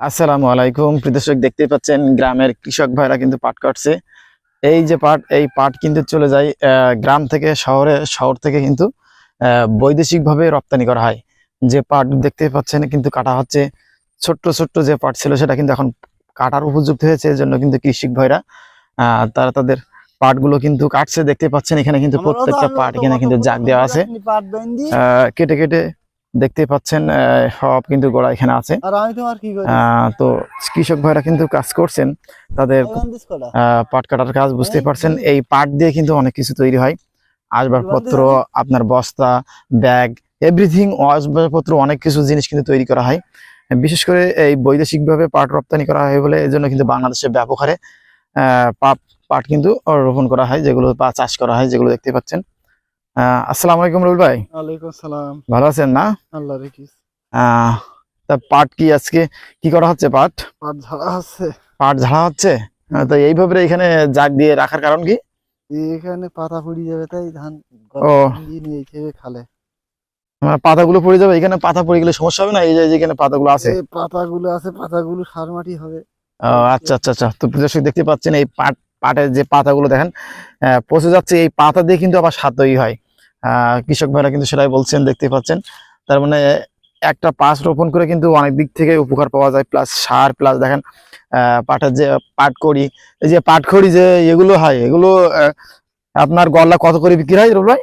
আসসালামু আলাইকুম। প্রদর্শক দেখতে পাচ্ছেন গ্রামের কৃষক ভাইরা কিন্তু পাট কাটছে। এই যে পাট এই পাট কিন্তু চলে যায় গ্রাম থেকে শহরে শহর থেকে কিন্তু বৈদেশিকভাবে রপ্তানি করা হয়। যে পাট দেখতে পাচ্ছেন কিন্তু কাটা হচ্ছে। ছোট্ট ছোট্ট যে পাট ছিল সেটা কিন্তু এখন কাটার উপযুক্ত হয়েছে। এর জন্য কিন্তু কৃষক ভাইরা আহ, তারা তাদের পাটগুলো কিন্তু কাটছে। দেখতে পাচ্ছেন এখানে কিন্তু প্রত্যেকটা পাট এখানে কিন্তু জাগ দেওয়া আছে। আহ, কেটে কেটে দেখতে পাচ্ছেন আহ, সব কিন্তু গোড়া এখানে আছে। তো কৃষক ভাইরা কিন্তু কাজ করছেন তাদের পাট কাটার কাজ বুঝতে পারছেন। এই পাট দিয়ে কিন্তু অনেক কিছু তৈরি হয়। আসবাবপত্র আপনার বস্তা ব্যাগ এভরিথিং আসবাবপত্র অনেক কিছু জিনিস কিন্তু তৈরি করা হয়। বিশেষ করে এই বৈদেশিক ভাবে পাট রপ্তানি করা হয় বলে এই জন্য কিন্তু বাংলাদেশে ব্যাপক হারে আহ, পাট পাট কিন্তু রোপণ করা হয় যেগুলো বা চাষ করা হয় যেগুলো দেখতে পাচ্ছেন। আসসালামু আলাইকুম রুল ভাই। ওয়ালাইকুম সালাম ভালো আছেন না? আল্লাহ রেখিস তা পাট কি আজকে কি করা হচ্ছে পাট? পাট ঝাড়া আছে পাট ঝাড়া হচ্ছে? তো এইভাবে এখানে জাগ দিয়ে রাখার কারণ কি? এখানে পাতা পড়ে যাবে তাই ধান ও। খালে। মানে পাতাগুলো পড়ে যাবে এখানে পাতা পড়ে গেলে সমস্যা হবে না? এই যে যেখানে পাতাগুলো আছে। পাতাগুলো আছে পাতাগুলো সার মাটি হবে। ও, আচ্ছা আচ্ছা আচ্ছা। তো দর্শক দেখতে পাচ্ছেন এই পাট পাটের যে পাতাগুলো দেখেন আহ, পচে যাচ্ছে এই পাতা দিয়ে কিন্তু আবার সার তৈরি হয়। আহ, কৃষক ভাইরা কিন্তু সেটাই বলছেন দেখতে পাচ্ছেন। তার মানে একটা পাশ রোপণ করে কিন্তু অনেক দিক থেকে উপকার পাওয়া যায় প্লাস সার প্লাস দেখেন পাটের যে পাট করি এই যে পাট খড়ি যে এগুলো হয় এগুলো আপনার গল্লা কত করে বিক্রি হয় রুল ভাই?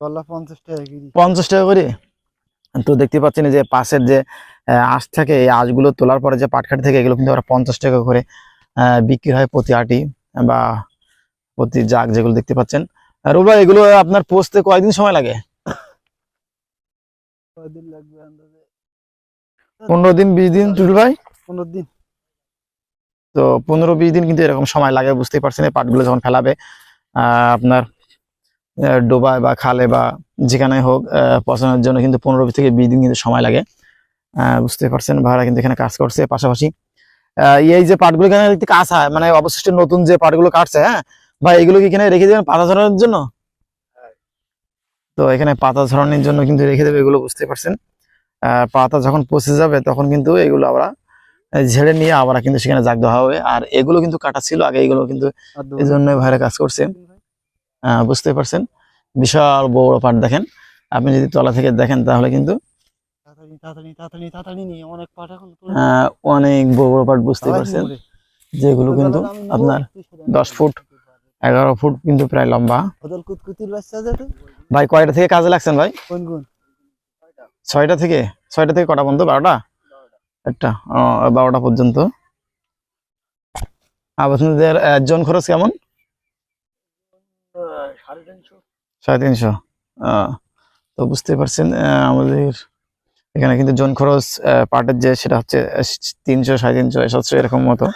গলা পঞ্চাশ টাকা পঞ্চাশ টাকা করে? তো দেখতে পাচ্ছেন যে পাশের যে আঁশ থাকে এই আঁশগুলো তোলার পরে যে পাটখাটি থেকে এগুলো কিন্তু ওরা পঞ্চাশ টাকা করে। বিক্রি হয় প্রতি আটি বা প্রতি জাগ যেগুলো দেখতে পাচ্ছেন। রুল ভাই এগুলো আপনার পচতে কয়দিন সময় লাগে? পনেরো দিন বিশ দিন রুল ভাই? পনেরো দিন। তো পনেরো বিশ দিন কিন্তু এরকম সময় লাগে বুঝতেই পারছেন এই পাটগুলো যখন ফেলাবে আহ, আপনার ডোবায় বা খালে বা যেখানে হোক পচানোর জন্য কিন্তু পনেরো থেকে বিশ দিন কিন্তু সময় লাগে। আহ, বুঝতে পারছেন ভাড়া কিন্তু এখানে কাজ করছে পাশাপাশি এই যে পাটগুলো এখানে হয় মানে অবশিষ্ট নতুন যে পাটগুলো কাটছে হ্যাঁ? ভাই এগুলো কি এখানে রেখে দেবেন পাতা ঝরানোর জন্য? তো এখানে পাতা ঝরানোর জন্য কিন্তু রেখে দেবে এগুলো বুঝতে পারছেন। পাতা যখন পচে যাবে তখন কিন্তু এগুলো আমরা ঝেড়ে নিয়ে আবার কিন্তু সেখানে জাগ দেওয়া হবে। আর এগুলো কিন্তু কাটা ছিল আগে এগুলো কিন্তু এই জন্য ভাইরা কাজ করছে। আহ, বুঝতে পারছেন? বিশাল বড় পাট দেখেন। আপনি যদি তলা থেকে দেখেন তাহলে কিন্তু অনেক আহ, অনেক বড় বড় পাট বুঝতে পারছেন। যেগুলো কিন্তু আপনার দশ ফুট। এগারো ফুট কিন্তু প্রায় লম্বা। ভাই কয়টা থেকে কাজে লাগছেন ভাই? ছয়টা থেকে? ছয়টা থেকে কটা পর্যন্ত? বারোটা? একটা ও, বারোটা পর্যন্ত। আপনাদের জন খরচ কেমন? সাড়ে তিনশো। তো বুঝতে পারছেন আমাদের এখানে কিন্তু জোন খরচ পাটের যে সেটা হচ্ছে তিনশো সাড়ে তিনশো সাতশো এরকম মতো।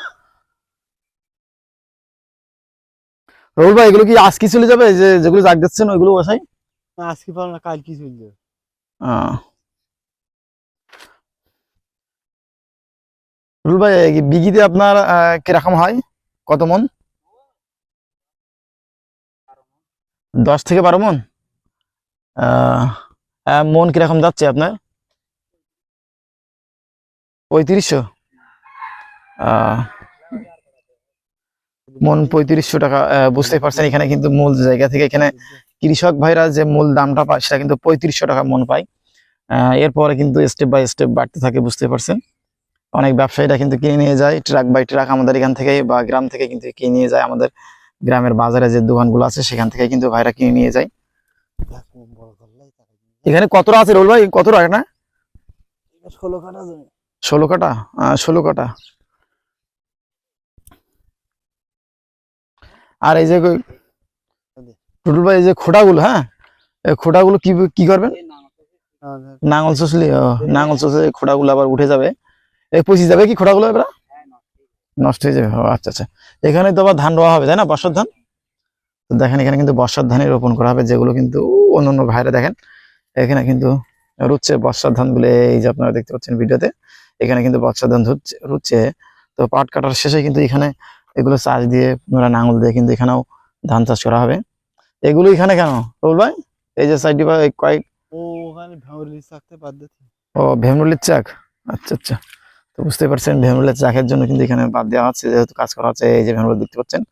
রবুল ভাই এগুলো কি আজকে চলে যাবে? যে যেগুলো জাগ দিচ্ছেন ওইগুলো বসাই আজকে পারো না কাল কি চলছে আহ। রুল ভাই বিঘিতে আপনার কীরকম হয়? কত মন? দশ থেকে বারো মন? মন কীরকম যাচ্ছে আপনার? পঁয়ত্রিশশো? মন পঁয়ত্রিশশো টাকা আহ, বুঝতে পারছেন এখানে কিন্তু মূল জায়গা থেকে এখানে কৃষক ভাইরা যে মূল দামটা পায় সেটা কিন্তু পঁয়ত্রিশশো টাকা মন পায়। এরপরে কিন্তু স্টেপ বাই স্টেপ বাড়তে থাকে বুঝতে পারছেন। অনেক ব্যবসায়ীরা কিন্তু কিনে নিয়ে যায় ট্রাক বাই ট্রাক আমাদের এখান থেকে বা গ্রাম থেকে কিন্তু কিনে নিয়ে যায়। আমাদের গ্রামের বাজারে যে দোকানগুলো আছে সেখান থেকে কিন্তু ভাইরা কিনে নিয়ে যায়। এখানে কতটা আছে রোল ভাই? কত টাকা না? ষোলো কাঠা জমি। ষোলো কাটা? ষোলো কাটা। আর এই যে টুটুল ভাই এই যে খোটাগুলো হ্যাঁ? এই খোটাগুলো কি কি করবেন? নাঙল চষলি ও, নাঙল চষে খোড়াগুলো আবার উঠে যাবে। এই পচি যাবে কি খোড়াগুলো এবার? নষ্ট হয়ে যাবে আচ্ছা আচ্ছা। এখানে তো আবার ধান রোয়া হবে তাই না বর্ষার ধান? দেখেন এখানে কিন্তু বর্ষার ধানই রোপণ করা হবে যেগুলো কিন্তু অন্য অন্য ভাইরা দেখেন। এখানে কিন্তু রুচ্ছে বর্ষার ধানগুলো এই যে আপনারা দেখতে পাচ্ছেন ভিডিওতে। এখানে কিন্তু বাচ্চাদান হচ্ছে তো পাট কাটার শেষে কিন্তু এখানে এগুলো চাষ দিয়ে পুনরায় নাঙল দিয়ে কিন্তু এখানেও ধান চাষ করা হবে। এগুলো এখানে কেন? রুল ভাই এই যে সাইড কয়েক ও ভেমরুলির চাক আচ্ছা আচ্ছা। তো বুঝতে পারছেন ভেমরুলের চাকের জন্য কিন্তু এখানে বাদ দেওয়া হচ্ছে যেহেতু কাজ করা হচ্ছে এই যে ভেমরুল দেখতে পাচ্ছেন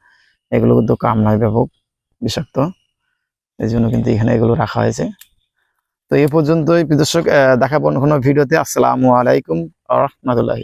এগুলো কিন্তু কাম নয় ব্যাপক বিষাক্ত। এই জন্য কিন্তু এখানে এগুলো রাখা হয়েছে। তো এ পর্যন্তই দর্শক দেখাবো কোনো ভিডিওতে। আসসালামু আলাইকুম রহমতুল্লাহ